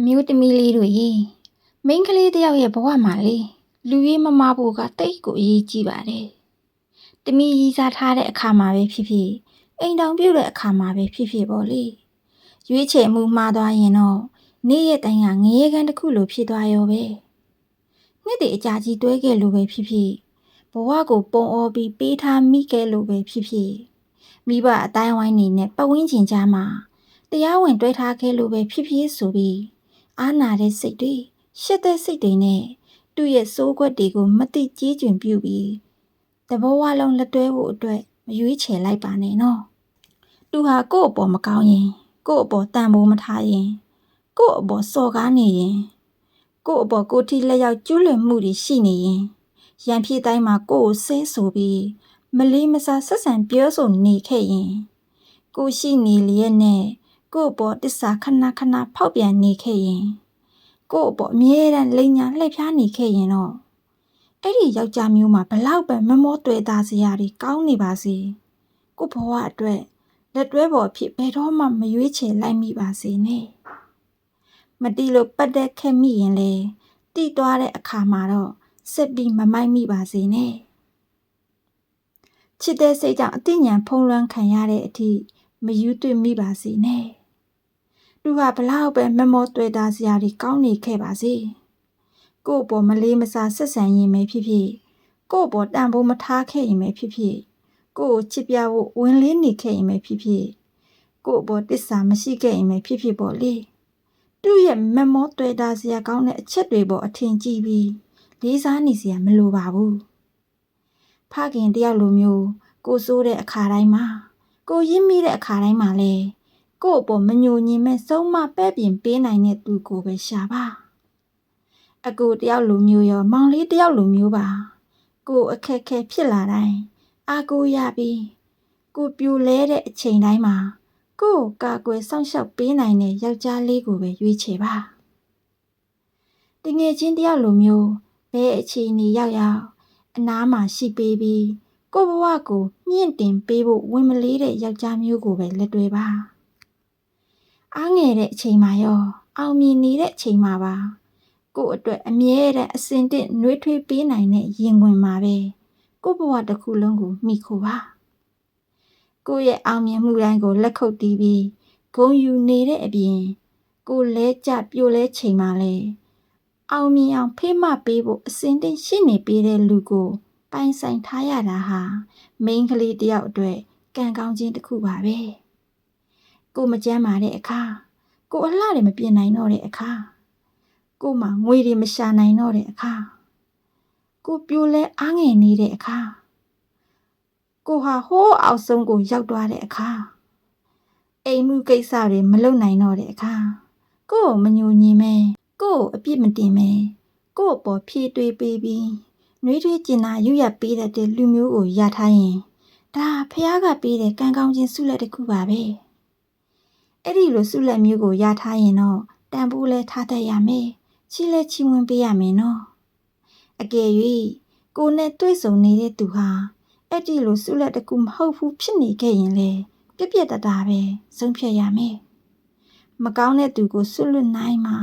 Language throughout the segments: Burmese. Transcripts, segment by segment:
အမျိုးသမီးလေးတို့ရေမိန်းကလေးတစ်ယောက်ရဲ့ဘဝမှာလေလူရေးမမဖို့ကတိတ်ကိုအရေးကြီးပါတယ်။တမီရီစားထားတဲ့အခါမှာပဲဖြစ်ဖြစ်အိမ်တောင်ပြုတ်တဲ့အခါမှာပဲဖြစ်ဖြစ်ပေါ့လေ။ရွေးချယ်မှုမှားသွားရင်တော့နေ့ရက်တိုင်းကငရေကန်တစ်ခုလိုဖြစ်သွားရောပဲ။နှစ်တည်းအကြာကြီးတွဲခဲ့လို့ပဲဖြစ်ဖြစ်ဘဝကိုပုံအောပြီးပေးထားမိခဲ့လို့ပဲဖြစ်ဖြစ်မိဘအတိုင်းဝိုင်းနေနဲ့ပတ်ဝန်းကျင်ကြားမှာတရားဝင်တွဲထားခဲ့လို့ပဲဖြစ်ဖြစ်ဆိုပြီး အာနာတဲ့စိတ်တွေရှက်တဲ့စိတ်တွေနဲ့သူ့ရဲ့စိုးခွက်တွေကိုမတိကြီးကျွင်ပြုပြီးတဘောဝလုံးလက်တွဲဖို့အတွက်မရွေးချယ်လိုက်ပါနဲ့နော်သူဟာကိုယ့်အပေါ်မကောင်းရင်ကိုယ့်အပေါ်တန်ဖိုးမထားရင်ကိုယ့်အပေါ်စော်ကားနေရင်ကိုယ့်အပေါ်ကိုယ်ထိလက်ရောက်ကျူးလွန်မှုတွေရှိနေရင်ရန်ဖြစ်တိုင်းမှာကိုယ့်ကိုဆဲဆိုပြီးမလေးမစားဆက်ဆံပြောဆိုနေခဲ့ရင်ကိုရှိနေလျက်နဲ့ ကိုယ့်အပေါ်တစ္ဆာခဏခဏဖောက်ပြန်နေခဲ့ရင်ကိုယ့်အပေါ်အမြဲတမ်းလိန်ညာလှည့်ဖျားနေခဲ့ရင်တော့အဲ့ဒီယောက်ျားမျိုးမှာဘလောက်ပဲမမောတွေ့တာစရာတွေကောင်းနေပါစေကိုယ့်ဘဝအတွက်လက်တွဲပေါ်ဖြစ်ဘယ်တော့မှမရွေးချယ်လိုက်မိပါစေနဲ့မတီးလို့ပတ်သက်ခဲ့မိရင်လေတီးသွားတဲ့အခါမှာတော့စစ်ပြီးမမိုက်မိပါစေနဲ့ချစ်တဲ့စိတ်ကြောင့်အသိဉာဏ်ဖုံးလွှမ်းခံရတဲ့အထိမယူသွမိပါစေနဲ့ သူဟာဘလောက်ပဲမမောတွေ့တာစရာတွေကောင်းနေခဲ့ပါစေကို့အပေါ်မလေးမစားဆက်ဆံရင်ပဲဖြစ်ဖြစ်ကို့အပေါ်တန်ဖိုးမထားခဲ့ရင်ပဲဖြစ်ဖြစ်ကို့ကိုချစ်ပြဖို့ဝင်လေးနေခဲ့ရင်ပဲဖြစ်ဖြစ်ကို့အပေါ်တစ္ဆာမရှိခဲ့ရင်ပဲဖြစ်ဖြစ်ပေါ့လေသူ့ရဲ့မမောတွေ့တာစရာကောင်းတဲ့အချက်တွေပေါ်အထင်ကြီးပြီးလေးစားနေစရာမလိုပါဘူးဖခင်တယောက်လိုမျိုးကိုစိုးတဲ့အခါတိုင်းမှာကိုရင်းမိတဲ့အခါတိုင်းမှာလဲ ကို့အပေါ်မညိုညင်မဲ့ဆုံးမပဲ့ပြင်ပေးနိုင်တဲ့သူကိုပဲရှာပါအကိုတယောက်လိုမျိုးရောမောင်လေးတယောက်လိုမျိုးပါကိုအခက်ခဲဖြစ်လာတိုင်းအာကိုရပြီးကိုပြိုလဲတဲ့အချိန်တိုင်းမှာကိုကာကွယ်စောင့်ရှောက်ပေးနိုင်တဲ့ယောက်ျားလေးကိုပဲရွေးချယ်ပါတငယ်ချင်းတယောက်လိုမျိုးဘဲအခြေအနေရောက်ရောက်အနားမှာရှိပေးပြီးကိုဘဝကိုမြင့်တင်ပေးဖို့ဝင်မလေးတဲ့ယောက်ျားမျိုးကိုပဲလက်တွဲပါ အားငယ်တဲ့အချိန်မှာရော အောင်မြင်နေတဲ့အချိန်မှာပါကို့အတွက်အမြဲတမ်းအစင်တစ်နှွေးထွေးပေးနိုင်တဲ့ရင်ခွင်မှာပဲကို့ဘဝတစ်ခုလုံးကိုမိခိုပါကိုယ့်ရဲ့အောင်မြင်မှုတိုင်းကိုလက်ခုပ်တီးပြီးဂုံယူနေတဲ့အပြင်ကိုလဲကြပြိုလဲချိန်မှလဲအောင်မြင်အောင်ဖေးမပေးဖို့အစင်တင်ရှိနေပေးတဲ့လူကိုပိုင်ဆိုင်ထားရတာဟာမိန်းကလေးတယောက်အတွက်ကံကောင်းခြင်းတစ်ခုပါပဲ ကိုမကြမ်းပါတဲ့အခါကိုအလှတွေမပြင်နိုင်တော့တဲ့အခါကိုမှငွေတွေမရှာနိုင်တော့တဲ့အခါကိုပြိုလဲအားငယ်နေတဲ့အခါကိုဟာဟိုးအောက်ဆုံးကိုရောက်သွားတဲ့အခါအိမ်မှုကိစ္စတွေမလုပ်နိုင်တော့တဲ့အခါကို့ကိုမညူညင်မဲကို့ကိုအပြစ်မတင်မဲကို့အပေါ်ဖြည့်တွေးပေးပြီးနှွေးထွေးကျင်နာရွရပေးတတ်တဲ့လူမျိုးကိုရထားရင်ဒါဖះကပေးတဲ့ကံကောင်းခြင်းဆုလက်တစ်ခုပါပဲ အဲ့ဒီလိုဆုလက်မျိုးကိုရထားရင်တော့တန်ဖိုးလဲထားတတ်ရမယ်ချီလဲချီးမွမ်းပေးရမယ်နော်အကယ်၍ကိုနဲ့တွေ့ဆုံနေတဲ့သူဟာအဲ့ဒီလိုဆုလက်တစ်ခုမဟုတ်ဘူးဖြစ်နေခဲ့ရင်လေပြက်ပြက်တတာပဲဆုံးဖြတ်ရမယ်မကောင်းတဲ့သူကိုဆွလွတ်နိုင်မှ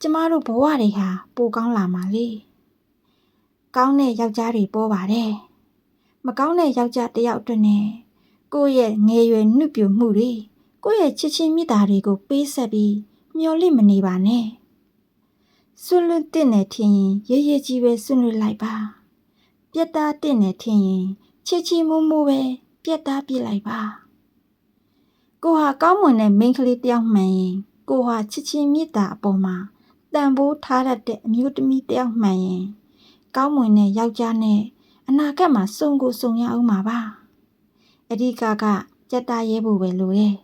ကျမတို့ဘဝတွေဟာပိုကောင်းလာမှာလေကောင်းတဲ့ယောက်ျားတွေပေါ်ပါတယ်မကောင်းတဲ့ယောက်ျားတစ်ယောက်အတွက်နဲ့ကိုယ့်ရဲ့ငယ်ရွယ်နှုတ်ပြမှုတွေ ကိုယ့်ရဲ့ချစ်ချင်းမေတ္တာတွေကိုပေးဆက်ပြီးမျှော်လင့်မနေပါနဲ့ဆွလွတ်တဲ့နဲ့ထင်ရင်ရရကြီးပဲဆွလွတ်လိုက်ပါပြတ်သားတဲ့နဲ့ထင်ရင်ချစ်ချီမိုးမိုးပဲပြတ်သားပြစ်လိုက်ပါကိုဟာကောင်းမွန်တဲ့မိန်းကလေးတယောက်မှန်ရင်ကိုဟာချစ်ချင်းမေတ္တာအပေါ်မှာတန်ဖိုးထားတတ်တဲ့အမျိုးသမီးတယောက်မှန်ရင်ကောင်းမွန်တဲ့ယောက်ျားနဲ့အနာဂတ်မှာစုံကိုစုံရအောင်ပါပါအဓိကကကြက်တာရဲဖို့ပဲလိုတယ်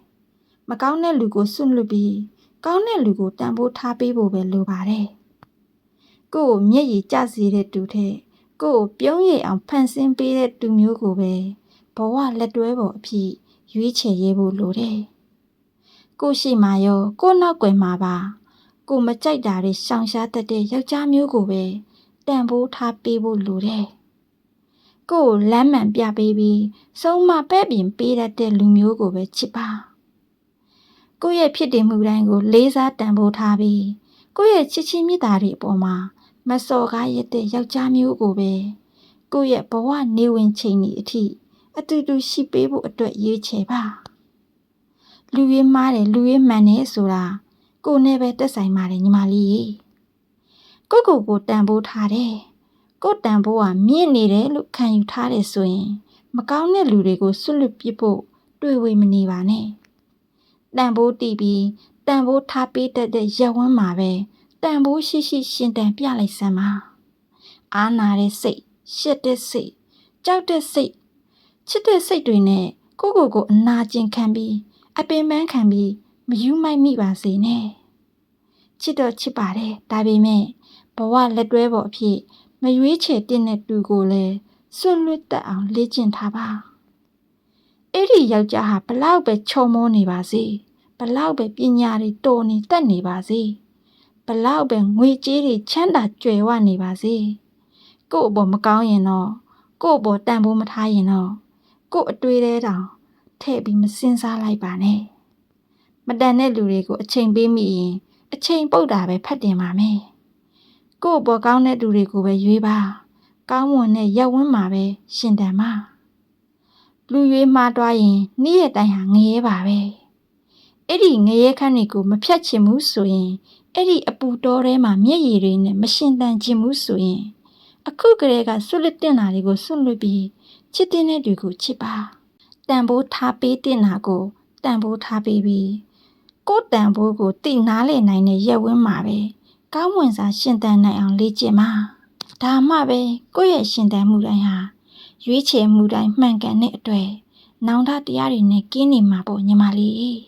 မကောင်းတဲ့လူကိုစွန့်လွတ်ပြီးကောင်းတဲ့လူကိုတန်ဖိုးထားပေးဖို့ပဲလိုပါတယ်ကို့ကိုမျက်ရည်ကျစေတဲ့တူတဲ့ကို့ကိုပြုံးရည်အောင်ဖန်ဆင်းပေးတဲ့တူမျိုးကိုပဲဘဝလက်တွဲပေါ်အဖြစ်ရွေးချယ်ရေးဖို့လိုတယ်ကိုရှိမှရောကိုနောက်ွယ်မှာပါကိုမကြိုက်တာတွေရှောင်ရှားတတ်တဲ့ယောက်ျားမျိုးကိုပဲတန်ဖိုးထားပေးဖို့လိုတယ်။ကိုယ်လမ်းမှန်ပြပေးပြီးဆုံးမပဲ့ပြင်ပေးတတ်တဲ့လူမျိုးကိုပဲချစ်ပါ။ ကိုယ့်ရဲ့ဖြစ်တည်မှုတိုင်းကို လေးစားတန်ဖိုးထားပြီးကိုယ့်ရဲ့ချစ်ချင်းမြတ်တာတွေအပေါ်မှာမစော်ကားရတဲ့ယောက်ျားမျိုးကိုပဲကိုယ့်ရဲ့ဘဝနေဝင်ချိန်ဒီအထိအတူတူရှိပေးဖို့အတွက်ရွေးချယ်ပါလူရင်းမားတယ်လူရင်းမှန်တယ်ဆိုတာကိုယ်နဲ့ပဲတက်ဆိုင်ပါတယ်ညီမလေးရေကိုယ့်ကိုယ်ကိုတန်ဖိုးထားတယ်ကိုယ့်တန်ဖိုးကမြင့်နေတယ်လို့ခံယူထားတယ်ဆိုရင် မကောင်းတဲ့လူတွေကိုဆွတ်လွတ်ပစ်ဖို့တွေ့ဝေမနေပါနဲ့ တန်ဖိုးတီးပြီးတန်ဖိုးထားပေးတတ်တဲ့ရက်ဝန်းမှာပဲတန်ဖိုးရှိရှိရှင်တန်ပြလိုက်စမ်းပါအာနာတဲ့စိတ်ရှက်တဲ့စိတ်ကြောက်တဲ့စိတ်ချစ်တဲ့စိတ်တွေနဲ့ကိုယ့်ကိုယ်ကိုအနာကျင်ခံပြီးအပင်ပန်းခံပြီးမယူမိုက်မိပါစေနဲ့ချစ်တော့ချစ်ပါတယ်ဒါပေမဲ့ဘဝလက်တွဲပေါ်အဖြစ်မရွေးချယ်တဲ့တဲ့တူကိုလည်းဆွတ်လွတ်တတ်အောင်လေ့ကျင့်ထားပါအဲ့ဒီယောက်ျားဟာဘလောက်ပဲချုံမောနေပါစေ ဘလောက်ပဲပညာတွေတော်နေတတ်နေပါစေဘလောက်ပဲငွေကြေးတွေချမ်းသာကြွယ်ဝနေပါစေကို့အပေါ်မကောင်းရင်တော့ကို့အပေါ်တန်ဖိုးမထားရင်တော့ကို့အတွေ့တဲတောင်ထည့်ပြီးမစင်စားလိုက်ပါနဲ့မတန်တဲ့လူတွေကိုအချိန်ပေးမိရင်အချိန်ပုတ်တာပဲဖတ်တင်ပါမယ်ကို့အပေါ်ကောင်းတဲ့လူတွေကိုပဲရွေးပါကောင်းမွန်တဲ့ရက်ဝန်းမှာပဲရှင်တန်ပါလူရွေးမှားတွားရင်နေ့ရက်တိုင်းဟာငရဲပါပဲ အဲ့ဒီငရဲခန့်တွေကိုမဖြတ်ချင်ဘူးဆိုရင်အဲ့ဒီအပူတောထဲမှာမျက်ရည်တွေနဲ့မရှင်တန်ချင်ဘူးဆိုရင်အခုကလေးကဆွတ်လွတ်တင်တာတွေကိုဆွတ်လွတ်ပြီးချစ်တဲ့တွေကိုချစ်ပါတန်ဖိုးထားပေးတင်တာကိုတန်ဖိုးထားပေးပြီးကိုယ်တန်ဖိုးကိုတိနားလေနိုင်တဲ့ရက်ဝန်းမှာပဲကောင်းမွန်စွာရှင်တန်နိုင်အောင်လေ့ကျင့်ပါဒါမှပဲကိုယ့်ရဲ့ရှင်တန်မှုတိုင်းဟာရွေးချယ်မှုတိုင်းမှန်ကန်တဲ့အတွက်နောင်တတရားတွေနဲ့ကင်းနေမှာပေါ့ညီမလေး